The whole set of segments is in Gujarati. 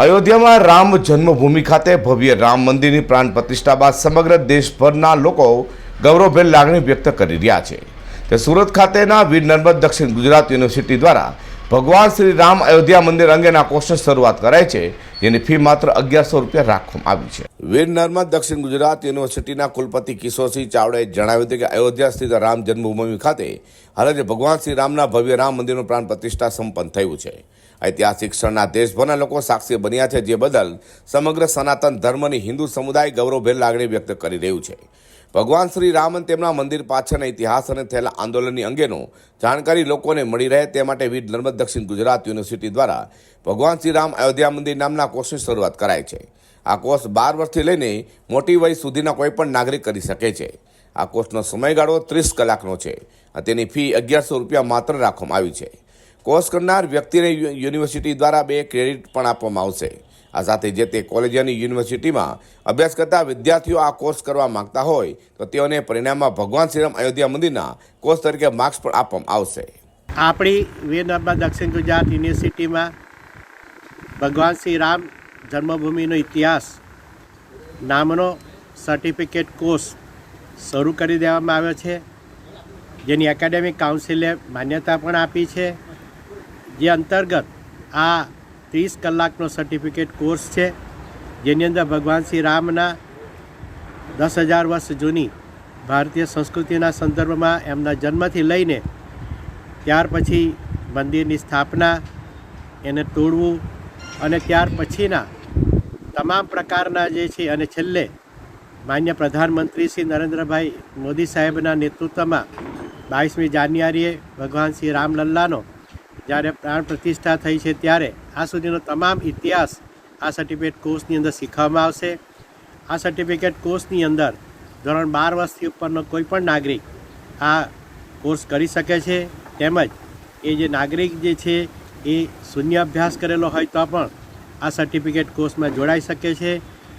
અયોધ્યામાં રામ જન્મભૂમિ ખાતે ભવ્ય રામ મંદિરની પ્રાણ પ્રતિષ્ઠા બાદ સમગ્ર દેશભરના લોકો ગૌરવભેર લાગણી વ્યક્ત કરી રહ્યા છે. તે સુરત ખાતેના વીર નર્મદ દક્ષિણ ગુજરાત યુનિવર્સિટી દ્વારા ભગવાન શ્રી રામ અયોધ્યા મંદિર અંગેના કોર્સની શરૂઆત કરાય છે, જેની ફી માત્ર અગિયારસો રૂપિયા રાખવામાં આવી છે. વીર નર્મદ દક્ષિણ ગુજરાત યુનિવર્સિટીના કુલપતિ કિશોરસિંહ ચાવડાએ જણાવ્યું હતું કે અયોધ્યા સ્થિત રામ જન્મભૂમિ ખાતે હાલ ભગવાન શ્રી રામના ભવ્ય રામ મંદિરનું પ્રાણ પ્રતિષ્ઠા સંપન્ન થયું છે. ઐતિહાસિક ક્ષણના દેશભરના લોકો સાક્ષી બન્યા છે, જે બદલ સમગ્ર સનાતન ધર્મની હિન્દુ સમુદાય ગૌરવભેર લાગણી વ્યક્ત કરી રહ્યું છે. ભગવાન શ્રી રામ અને તેમના મંદિર પાછળના ઇતિહાસ અને થયેલા આંદોલનની અંગેનું જાણકારી લોકોને મળી રહે તે માટે વીર નર્મદ દક્ષિણ ગુજરાત યુનિવર્સિટી દ્વારા ભગવાન શ્રી રામ અયોધ્યા મંદિર નામના કોર્સની શરૂઆત કરાઈ છે. આ કોર્સ બાર વર્ષથી લઈને મોટી વય સુધીના કોઈપણ નાગરિક કરી શકે છે. આ કોર્સનો સમયગાળો ત્રીસ કલાકનો છે તેની ફી અગિયારસો રૂપિયા માત્ર રાખવામાં આવી છે. કોર્સ કરનાર વ્યક્તિને યુનિવર્સિટી દ્વારા બે ક્રેડિટ પણ આપવામાં આવશે. આ સાથે જે તે કોલેજ અને યુનિવર્સિટીમાં અભ્યાસ કરતા વિદ્યાર્થીઓ આ કોર્સ કરવા માંગતા હોય, તો તેઓને પરિણામમાં ભગવાન શ્રીરામ અયોધ્યા મંદિરના કોર્સ તરીકે માર્ક્સ પણ આપવામાં આવશે. આપણી વીરનર્મદ દક્ષિણ ગુજરાત યુનિવર્સિટીમાં ભગવાન શ્રી રામ જન્મભૂમિનો ઇતિહાસ નામનો સર્ટિફિકેટ કોર્સ શરૂ કરી દેવામાં આવ્યો છે. જેની એકેડેમિક કાઉન્સિલે માન્યતા પણ આપી છે. જે અંતર્ગત આ ત્રીસ કલાકનો સર્ટિફિકેટ કોર્સ છે, જેની અંદર ભગવાન શ્રી રામના દસ હજાર વર્ષ જૂની ભારતીય સંસ્કૃતિના સંદર્ભમાં એમના જન્મથી લઈને ત્યાર પછી મંદિરની સ્થાપના, એને તોડવું અને ત્યાર પછીના તમામ પ્રકારના જે છે અને છેલ્લે માન્ય પ્રધાનમંત્રી શ્રી નરેન્દ્રભાઈ મોદી સાહેબના નેતૃત્વમાં બાવીસમી જાન્યુઆરીએ ભગવાન શ્રી રામલલ્લાનો જ્યારે પ્રાણ પ્રતિષ્ઠા થઈ છે ત્યારે આ સુધીનો તમામ ઇતિહાસ આ સર્ટિફિકેટ કોર્સની અંદર શીખવામાં આવશે. આ સર્ટિફિકેટ કોર્સની અંદર ધોરણ બાર વર્ષથી ઉપરનો કોઈ પણ નાગરિક આ કોર્સ કરી શકે છે. તેમજ એ જે નાગરિક જે છે એ શૂન્ય અભ્યાસ કરેલો હોય તો પણ આ સર્ટિફિકેટ કોર્સમાં જોડાઈ શકે છે.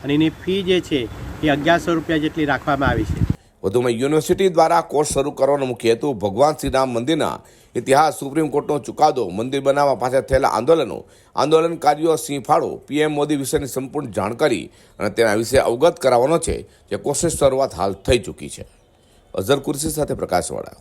અને એની ફી જે છે એ અગિયારસો રૂપિયા જેટલી રાખવામાં આવી છે. વધુમાં યુનિવર્સિટી દ્વારા કોર્સ શરૂ કરવાનો મુખ્ય હેતુ ભગવાન શ્રી રામ મંદિરના ઇતિહાસ, સુપ્રીમ કોર્ટનો ચુકાદો, મંદિર બનાવવા પાછળ થયેલા આંદોલનો, આંદોલનકારીઓ સિંહ ફાળો પીએમ મોદી વિશેની સંપૂર્ણ જાણકારી અને તેના વિશે અવગત કરાવવાનો છે, જે કોર્સની શરૂઆત હાલ થઈ ચૂકી છે. અઝર કુર્સી સાથે પ્રકાશવાળા